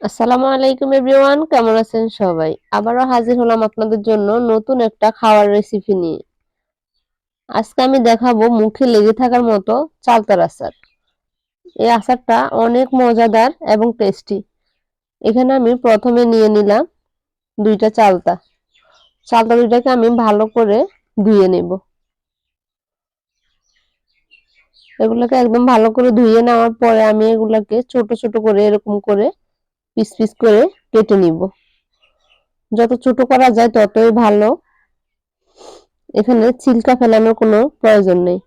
আসসালামু আলাইকুম এভরিওয়ান, কেমন আছেন সবাই? আবারও হাজির হলাম আপনাদের জন্য নতুন একটা খাওয়ার রেসিপি নিয়ে। আজকে আমি দেখাবো মুখে লেগে থাকার মতো চালতার আচার। এই আচারটা অনেক মজাদার এবং টেস্টি এখানে আমি প্রথমে নিয়ে নিলাম দুইটা চালতা। চালতা দুইটাকে আমি ভালো করে ধুয়ে নেব। এগুলোকে একদম ভালো করে ধুয়ে নেওয়ার পরে আমি এগুলাকে ছোট ছোট করে এরকম করে পিস পিস করে কেটে নিব। যত ছোট করা যায় ততই ভালো। এখানে ছিলকা ফেলানোর কোনো প্রয়োজন নেই।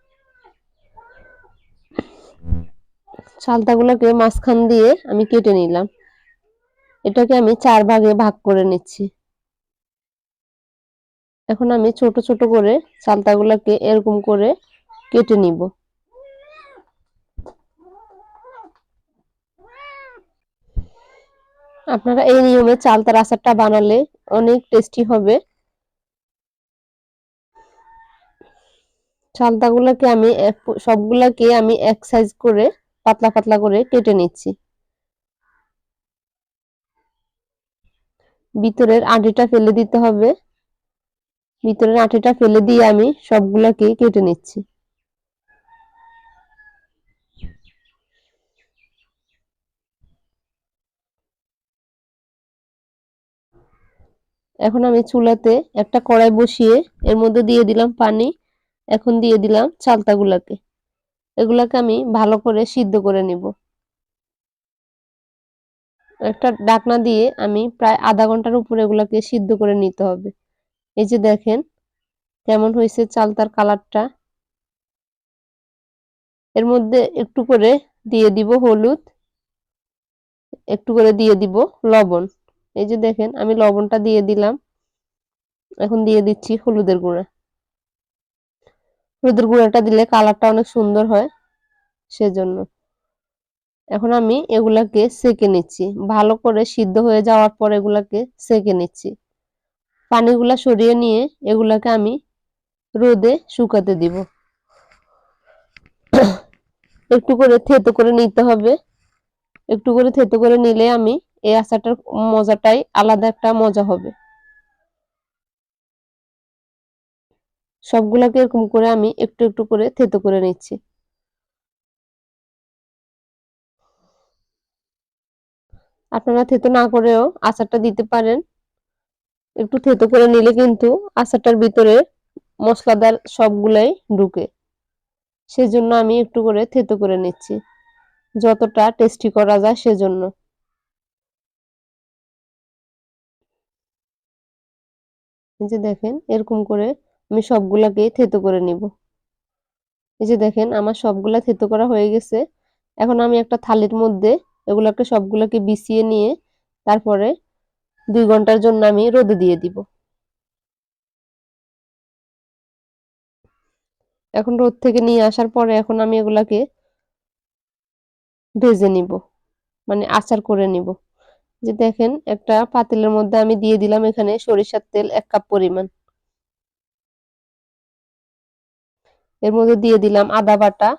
চালতাগুলোকে মাঝখান দিয়ে আমি কেটে নিলাম। এটাকে আমি চার ভাগে ভাগ করে নিচ্ছি। এখন আমি ছোট ছোট করে চালতাগুলোকে এরকম করে কেটে নিব। আপনারা এই নিয়মে চালতার আচারটা বানালে অনেক টেস্টি হবে। চালতাগুলোকে আমি সবগুলাকে আমি এক সাইজ করে পাতলা পাতলা করে কেটে নিচ্ছি। ভিতরের আটিটা ফেলে দিতে হবে। ভিতরের আটিটা ফেলে দিয়ে আমি সবগুলাকে কেটে নিচ্ছি। এখন আমি চুলাতে একটা কড়াই বসিয়ে এর মধ্যে দিয়ে দিলাম পানি, এখন দিয়ে দিলাম চালতাগুলাকে। এগুলাকে আমি ভালো করে সিদ্ধ করে নিব। একটা ডাকনা দিয়ে আমি প্রায় আধা ঘণ্টার উপরে এগুলাকে সিদ্ধ করে নিতে হবে। এই যে দেখেন কেমন হয়েছে চালতার কালারটা। এর মধ্যে একটু করে দিয়ে দিব হলুদ, একটু করে দিয়ে দিব লবণ। এই যে দেখেন, আমি লবণটা দিয়ে দিলাম। এখন দিয়ে দিচ্ছি হলুদের গুঁড়া। হলুদের গুঁড়াটা দিলে কালারটা অনেক সুন্দর হয়, সেজন্য। এখন আমি এগুলাকে সেকে নিচ্ছি। ভালো করে সিদ্ধ হয়ে যাওয়ার পর এগুলাকে সেকে নিচ্ছি। পানিগুলা সরিয়ে নিয়ে এগুলাকে আমি রোদে শুকাতে দিব। একটু করে থেতো করে নিতে হবে। একটু করে থেতো করে নিলে আমি এই আচারটার মজাটাই আলাদা একটা মজা হবে। সবগুলাকে এরকম করে আমি একটু একটু করে থেতো করে নিচ্ছি। আপনারা থেতো না করেও আচারটা দিতে পারেন। একটু থেতো করে নিলে কিন্তু আচারটার ভিতরে মশলাদার সবগুলাই ঢুকে। সেজন্য আমি একটু করে থেতো করে নিচ্ছি। যতটা টেস্টি করা যায় সেজন্য। যে দেখেন, এরকম করে আমি সবগুলাকে থেতো করে নিব। এই যে দেখেন, আমার সবগুলা থেতো করা হয়ে গেছে। এখন আমি একটা থালির মধ্যে এগুলাকে সবগুলোকে বিছিয়ে নিয়ে তারপরে দুই ঘণ্টার জন্য আমি রোদে দিয়ে দিব। এখন রোদ থেকে নিয়ে আসার পরে এখন আমি এগুলাকে ভেজে নিব মানে আচার করে নিব। যে দেখেন, একটা পাতিলের মধ্যে আমি দিয়ে দিলাম এখানে সরিষার তেল এক কাপ পরিমাণ। এর মধ্যে দিয়ে দিলাম আদা বাটা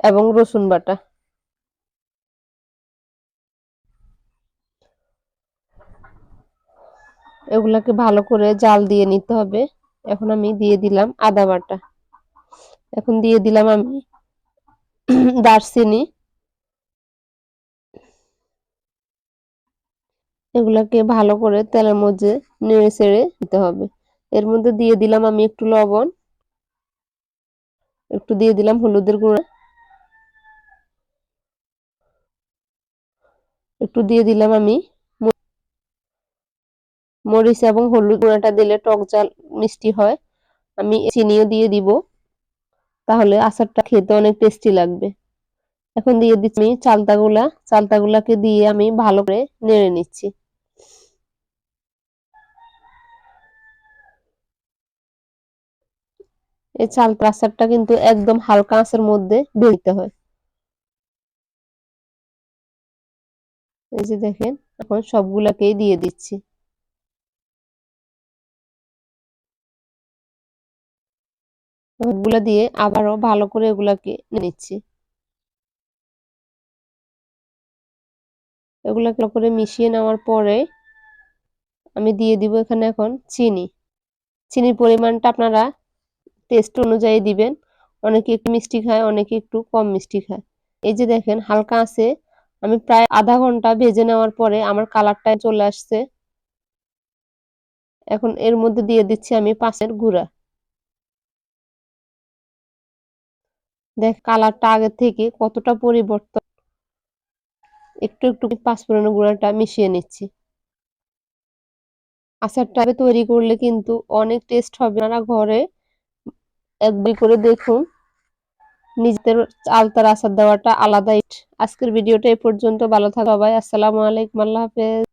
এবং রসুন বাটা। এগুলাকে ভালো করে জাল দিয়ে নিতে হবে। এখন আমি দিয়ে দিলাম আদা বাটা। এখন দিয়ে দিলাম আমি দারচিনি। এগুলাকে ভালো করে তেলের মধ্যে নেড়ে চেড়ে দিতে হবে। এর মধ্যে দিয়ে দিলাম আমি একটু লবণ, একটু দিয়ে দিলাম হলুদের গুঁড়া, একটু দিয়ে দিলাম আমি মরিচ এবং হলুদ গুঁড়াটা দিলে টক জাল মিষ্টি হয়। আমি চিনিও দিয়ে দিব, তাহলে আচারটা খেতে অনেক টেস্টি লাগবে। এখন দিয়ে দিচ্ছি চালতাগুলা, চালতাগুলাকে দিয়ে আমি ভালো করে নেড়ে নিচ্ছি। এই চাল আচারটা কিন্তু একদম হালকা আঁচের মধ্যে ভেজতে হয়। এই যে দেখেন, এখন সবগুলাকেই দিয়ে দিচ্ছি। সবগুলা দিয়ে আবারও ভালো করে এগুলাকে নিচ্ছি। এগুলো করে মিশিয়ে নেওয়ার পরে আমি দিয়ে দিব এখানে এখন চিনি। চিনির পরিমাণটা আপনারা টেস্ট অনুযায়ী দিবেন। অনেকে একটু মিষ্টি খায়, অনেকে একটু কম মিষ্টি খায়। এই যে দেখেন, হালকা আছে। আমি প্রায় আধা ঘণ্টা ভেজে নেওয়ার পরে আমার কালারটা চলে আসছে। এখন এর মধ্যে দিয়ে দিচ্ছি আমি পাঁচের গুঁড়া। দেখ, কালারটা আগের থেকে কতটা পরিবর্তন। একটু একটু পাঁচফোড়নের গুঁড়াটা মিশিয়ে নিচ্ছি। আচারটা তৈরি করলে কিন্তু অনেক টেস্ট হবে। আপনারা ঘরে একবার করে দেখুন। নিজেদের আলতার আসার দেওয়াটা আলাদাই। আজকের ভিডিওটা এ পর্যন্ত। ভালো থাকা সবাই। আসসালামু আলাইকুম। আল্লাহ হাফেজ।